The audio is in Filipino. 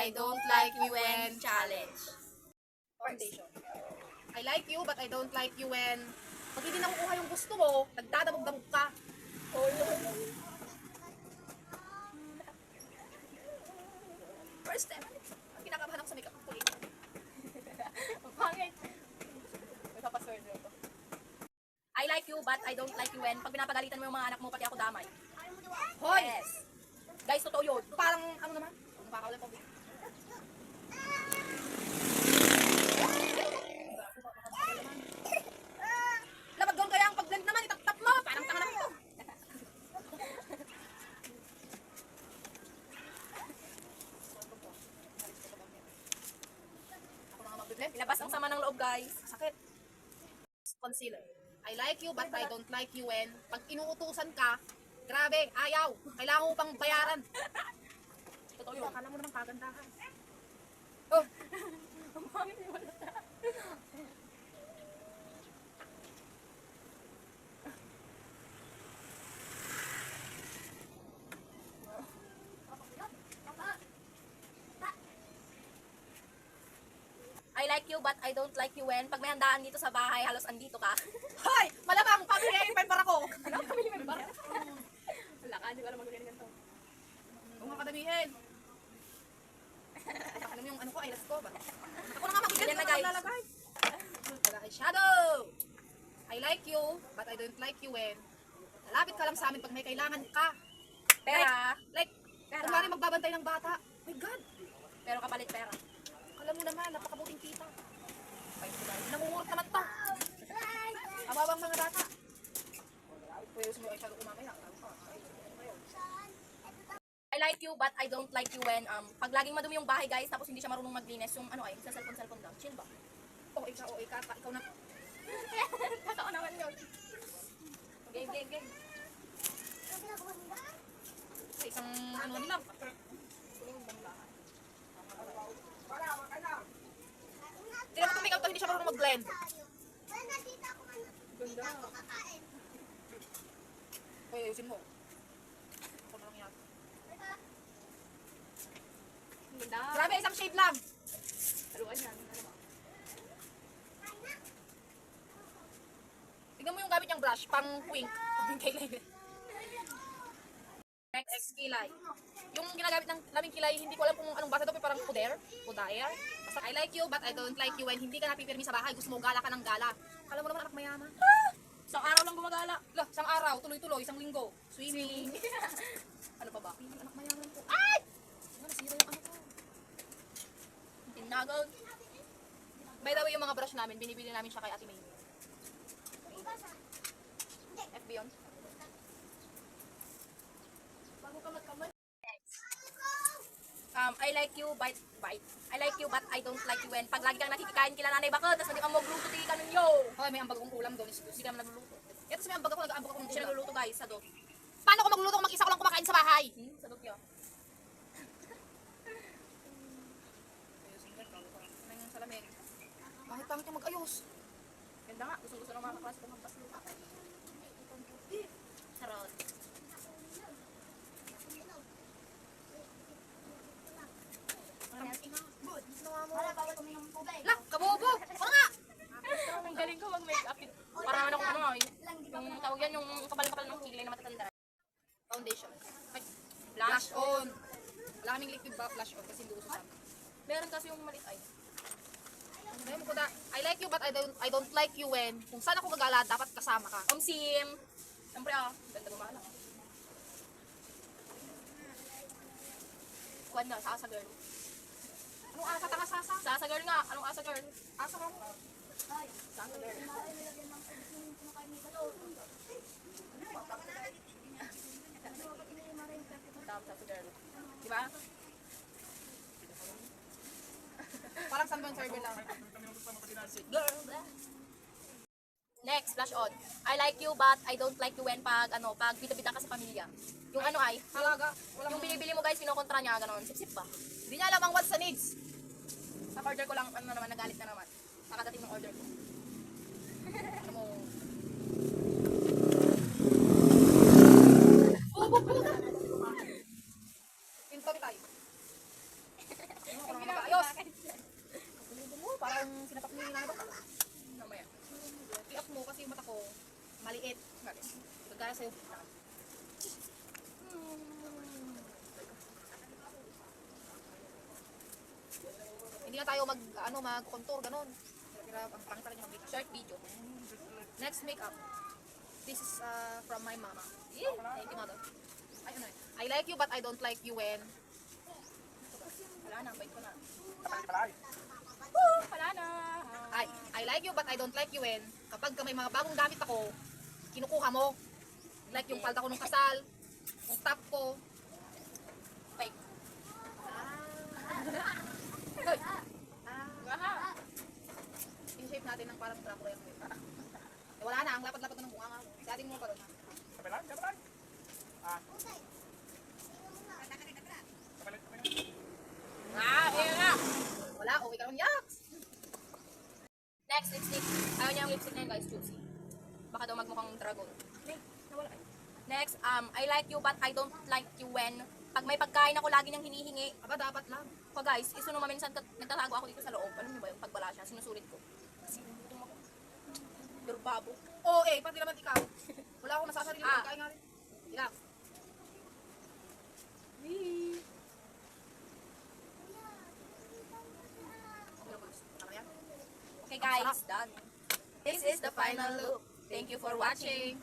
I don't like you when challenge. Foundation. I like you, but I don't like you when pag hindi nakukuha yung gusto mo, nagdadamog-damog ka. First step. Ang kinakabahan ako sa makeup ko. Pangit. May papasword ko. I like you, but I don't like you when pag pinapagalitan mo yung mga anak mo, pati ako damay. Hoy! Yes. Guys, totoo yun. Parang ano naman? Nakakawala pa. Labag doon kaya ang pag-blend naman, itap-tap mo. Parang tanga naman ito. Ilabas ang sama ng loob, guys. Sakit. Concealer. I like you, but I don't like you when pag inuutusan ka, grabe, ayaw. Kailangan mo pang bayaran. Totoo yun. akala mo naman kagandahan. Oh. Ang pangit wala. Like you but I don't like you when pag may handaan dito sa bahay, halos andito ka. Hoy! Malamang, family member ako. ano family member? Wala ka, hindi ko alam magaling ganito. Huwag mga kadamihin. Mo yung ano ko, eyelash ko ba? Ako na nga. Ganyan na, guys. Wala kay shadow. I like you, but I don't like you when lalapit ka lang sa amin pag may kailangan ka. Pera, Like, Pera. kung maaaring magbabantay ng bata. My God! pero kapalit pera. Alam mo naman, napakabuting kita. Ay, nangungurot naman to. Awawang mga bata. Gusto mo ay. I like you but I don't like you when um pag laging madumi yung bahay guys tapos hindi siya marunong maglinis yung ano ay sa cellphone cellphone lang chill ba Oo, ikaw, oo, ikaw, ikaw na. totoo naman yun game game game Sa isang ano nila. Hindi naman tumig to, hindi siya marunong mag-blend. Uy, ayusin mo. Ako na lang yan. ganda Grabe, isang shade lang. haluan yan Tignan mo yung gamit niyang brush, pang wink. Pang kilay. Next, kilay. Yung ginagamit ng naming kilay, hindi ko alam kung anong basa to, pero parang puder, pudaer. I like you, but I don't like you when hindi ka napipirmi sa bahay. Gusto mo gala ka ng gala. Alam mo naman, anak mayaman. isang araw lang gumagala Lah, isang araw, tuloy-tuloy, isang linggo. Swimming. ano pa ba anak mayaman ko. Ay! Ano, nasira yung ano ko. tinagol By the way, yung mga brush namin, binibili namin siya kay Ate May. FB yun Um, I like you, bite, bite. I like you, but I don't like you when pag lagi kang nakikikain kila nanay bakit, tapos hindi ka magluto, di ka nun yo. Hoy, may ambag akong ulam doon. Hindi ka nagluluto. Ito sa may ambag ako, nag-ambag ako ng Hindi siya nagluluto guys, sa do. Paano ko magluluto kung mag-isa ko lang kumakain sa bahay? Hmm, sa do yun. Yung salamin? Bakit pangit yung mag-ayos? Ganda nga, gusto gusto ng mga kaklase ko magpasluto. Lah, kabobo! Ano nga? Galing ko mag-makeup. Parang ano, ano, yung tawag yan, yung kapal-kapal ng kilay na matatanda. Foundation. Ay, on. Wala liquid ba flash kasi hindi uso. Meron kasi yung malit ay. Ayun ko na, I like you but I don't I don't like you when kung saan ako gagala, dapat kasama ka. Omsim. Siyempre ah, ganda gumala. Kwan na, sa girl. Anong asa tanga sasa? Sa asa girl nga, anong asa girl? Asa ka? Sa asa girl. Tama, sa asa girl. Diba? Parang sunburn server lang. Girl. Next, flash on. I like you but I don't like you when pag ano, pag bita-bita ka sa pamilya. Yung ano ay, Halaga. Yung binibili mo guys, kinokontra niya, gano'n, sip-sip ba? Hindi niya alam ang what's the needs. Order ko lang, ano naman, nagalit na naman. Nakadating ng order ko. Ano mo? Pinto tayo. Na tayo mag, ano, mag-contour, ganun. Kaya ang pangit talaga makeup. Short video. Next makeup. This is uh, from my mama. Yeah. Thank you, mother. Ay, ano eh. I like you, but I don't like you when... Wala na, bait ko na. Wala na. I, I like you, but I don't like you when... Kapag ka may mga bagong gamit ako, kinukuha mo. Like yung palda ko nung kasal, yung top ko. Fake. Aha. in-shape natin ng parang Dracula yung eh, wala na, ang lapad-lapad na ng bunga nga. Sa atin mo pa rin. Kapal kapal. Ah. Ah, ayan na. Wala, okay ka yaks. Next, lipstick. Ayaw niya ang lipstick na yun, guys. Juicy. Baka daw magmukhang dragon. Next, um, I like you but I don't like you when pag may pagkain ako lagi niyang hinihingi. Aba, dapat lang. Ko guys, iso naman minsan nagtatago ako dito sa loob. Alam niyo ba yung pag wala siya, sinusulit ko. Kasi gutom ako. Durbabo. Oo, eh, pati naman ikaw. Wala akong nasasarili Ah. ah. pagkain nga rin. Ilang. Okay guys, done. This is the final look. Thank you for watching.